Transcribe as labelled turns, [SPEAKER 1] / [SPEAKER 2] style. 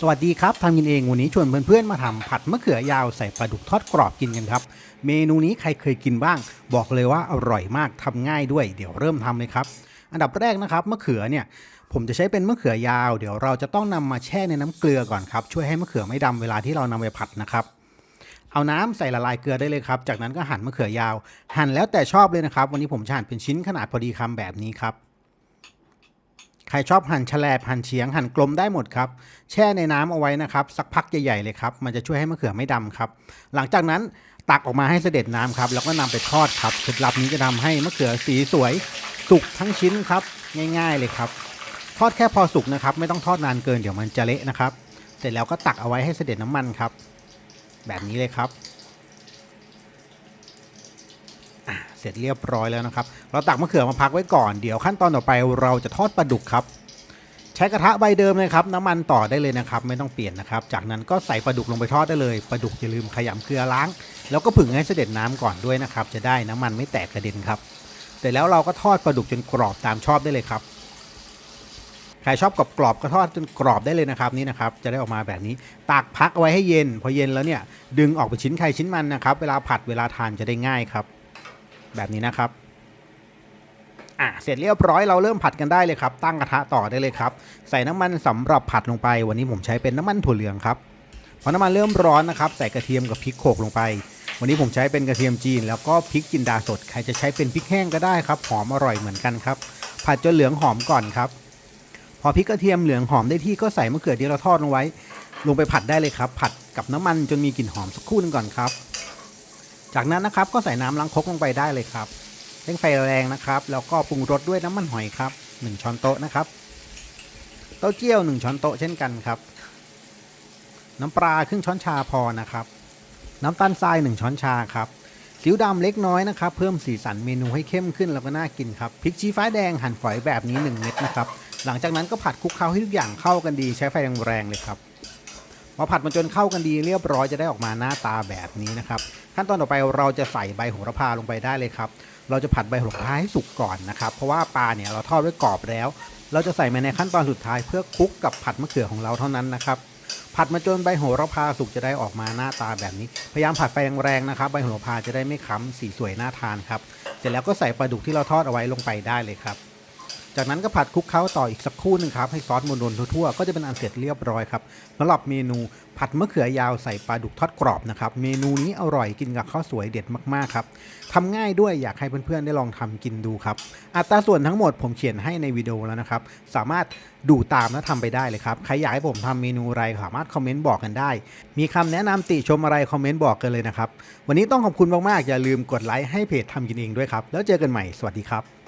[SPEAKER 1] สวัสดีครับทำกินเองวันนี้ชวนเพื่อนๆมาทำผัดมะเขือยาวใส่ปลาดุกทอดกรอบกินกันครับ เมนูนี้ใครเคยกินบ้าง บอกเลยว่าอร่อยมากทำง่ายด้วย เดี๋ยวเริ่มทำเลยครับ อันดับแรกนะครับมะเขือเนี่ยผมจะใช้เป็นมะเขือยาว เดี๋ยวเราจะต้องนำมาแช่ในน้ำเกลือก่อนครับช่วยให้มะเขือไม่ดำเวลาที่เรานำไปผัดนะครับเอาน้ำใส่ละลายเกลือได้เลยครับ จากนั้นก็หั่นมะเขือยาว หั่นแล้วแต่ชอบเลยนะครับ วันนี้ผมจะหั่นเป็นชิ้นขนาดพอดีคำแบบนี้ครับ ใครชอบหั่นแฉลบหั่นเฉียงหั่นกลมได้หมดครับ แช่ในน้ำเอาไว้นะครับ สักพักใหญ่ๆเลยครับ มันจะช่วยให้มะเขือไม่ดำครับ หลังจากนั้นตักออกมาให้เสด็จน้ำครับ แล้วก็นำไปทอดครับเคล็ดลับนี้จะทำให้มะเขือสีสวยสุกทั้งชิ้นครับ ง่ายๆเลยครับ ทอดแค่พอสุกนะครับ ไม่ต้องทอดนานเกินเดี๋ยวมันจะเละนะครับ เสร็จแล้วก็ตักเอาไว้ให้เสด็จน้ำมันครับ แบบนี้เลยครับอะเส ร็จเรียบร้อยแล้วนะครับ เราตักมะเขือมาพักไว้ก่อน เดี๋ยวขั้นตอนต่อไปเราจะทอดปลาดุกครับ ใช้กระทะใบเดิมเลยครับ น้ำมันต่อได้เลยนะครับ ไม่ต้องเปลี่ยนนะครับ จากนั้นก็ใส่ปลาดุกลงไปทอดได้เลย ปลาดุกอย่าลืมขยำเกลือล้าง แล้วก็ผึ่งให้เสด็จน้ำก่อนด้วยนะครับ จะได้น้ำมันไม่แตกกระเด็นครับ เสร็จแล้วเราก็ทอดปลาดุกจนกรอบตามชอบได้เลยครับใครชอบกรอบกรอบก็ทอดจนกรอบได้เลยนะครับนี่นะครับจะได้ออกมาแบบนี้ตากพักไว้ให้เย็น พอเย็นแล้วเนี่ยดึงออกเป็นชิ้นใครชิ้นมันนะครับ เวลาผัดเวลาทานจะได้ง่ายครับ แบบนี้นะครับอะเสร็จเรียบร้อยเราเริ่มผัดกันได้เลยครับ ตั้งกระทะต่อได้เลยครับ ใส่น้ำมันสำหรับผัดลงไป วันนี้ผมใช้เป็นน้ำมันถั่วเหลืองครับพอน้ำมันเริ่มร้อนนะครับ ใส่กระเทียมกับพริกโขกลงไป วันนี้ผมใช้เป็นกระเทียมจีน แล้วก็พริกจินดาสดใครจะใช้เป็นพริกแห้งก็ได้ครับหอมอร่อยเหมือนกันครับ ผัดจนเหลืองหอมก่อนครับ พอพริกกระเทียมเหลืองหอมได้ที่ก็ใส่มะเขือที่เราทอดลงไว้ ลงไปผัดได้เลยครับ ผัดกับน้ำมันจนมีกลิ่นหอมสักครู่หนึงก่อนครับ จากนั้นนะครับก็ใส่น้ำล้างครกลงไปได้เลยครับเร่งไฟแรงนะครับ แล้วก็ปรุงรสด้วยน้ำมันหอยครับ 1 ช้อนโต๊ะนะครับ เต้าเจี้ยว 1 ช้อนโต๊ะเช่นกันครับ น้ำปลาครึ่งช้อนชาพอนะครับ น้ำตาลทราย 1 ช้อนชาครับซีอิ๊วดำเล็กน้อยนะครับ เพิ่มสีสันเมนูให้เข้มขึ้นแล้วก็น่ากินครับพริกชี้ฟ้าแดงหั่นฝอยแบบนี้ 1 เม็ดนะครับ หลังจากนั้นก็ผัดคลุกเคล้าให้ทุกอย่างเข้ากันดีใช้ไฟแรงๆเลยครับพอผัดมันจนเข้ากันดีเรียบร้อยจะได้ออกมาหน้าตาแบบนี้นะครับ ขั้นตอนต่อไปเราจะใส่ใบโหระพาลงไปได้เลยครับ เราจะผัดใบโหระพาให้สุกก่อนนะครับ เพราะว่าปลาเนี่ยเราทอดไว้กรอบแล้ว เราจะใส่มาในขั้นตอนสุดท้ายเพื่อคลุกกับผัดมะเขือของเราเท่านั้นนะครับ ผัดมาจนใบโหระพาสุกจะได้ออกมาหน้าตาแบบนี้ พยายามผัดไฟแรงๆนะครับ ใบโหระพาจะได้ไม่ค้ำสีสวยน่าทานครับ เสร็จแล้วก็ใส่ปลาดุกที่เราทอดเอาไว้ลงไปได้เลยครับ จากนั้นก็ผัดคลุกเคล้าต่ออีกสักครู่หนึงครับให้ซอสมันโดนทั่วๆก็จะเป็นอันเสร็จเรียบร้อยครับสำหรับเมนูผัดมะเขือยาวใส่ปลาดุกทอดกรอบนะครับเมนูนี้อร่อยกินกับข้าวสวยเด็ดมากๆครับทำง่ายด้วยอยากให้เพื่อนๆได้ลองทำกินดูครับอัตราส่วนทั้งหมดผมเขียนให้ในวิดีโอแล้วนะครับสามารถดูตามและทำไปได้เลยครับใครอยากให้ผมทำเมนูอะไรสามารถคอมเมนต์บอกกันได้ มีคำแนะนำติชมอะไรคอมเมนต์บอกกันเลยนะครับวันนี้ต้องขอบคุณมากๆอย่าลืมกดไลค์ให้เพจทำกินเองด้วยครับแล้วเจอกันใหม่สวัสดีครับ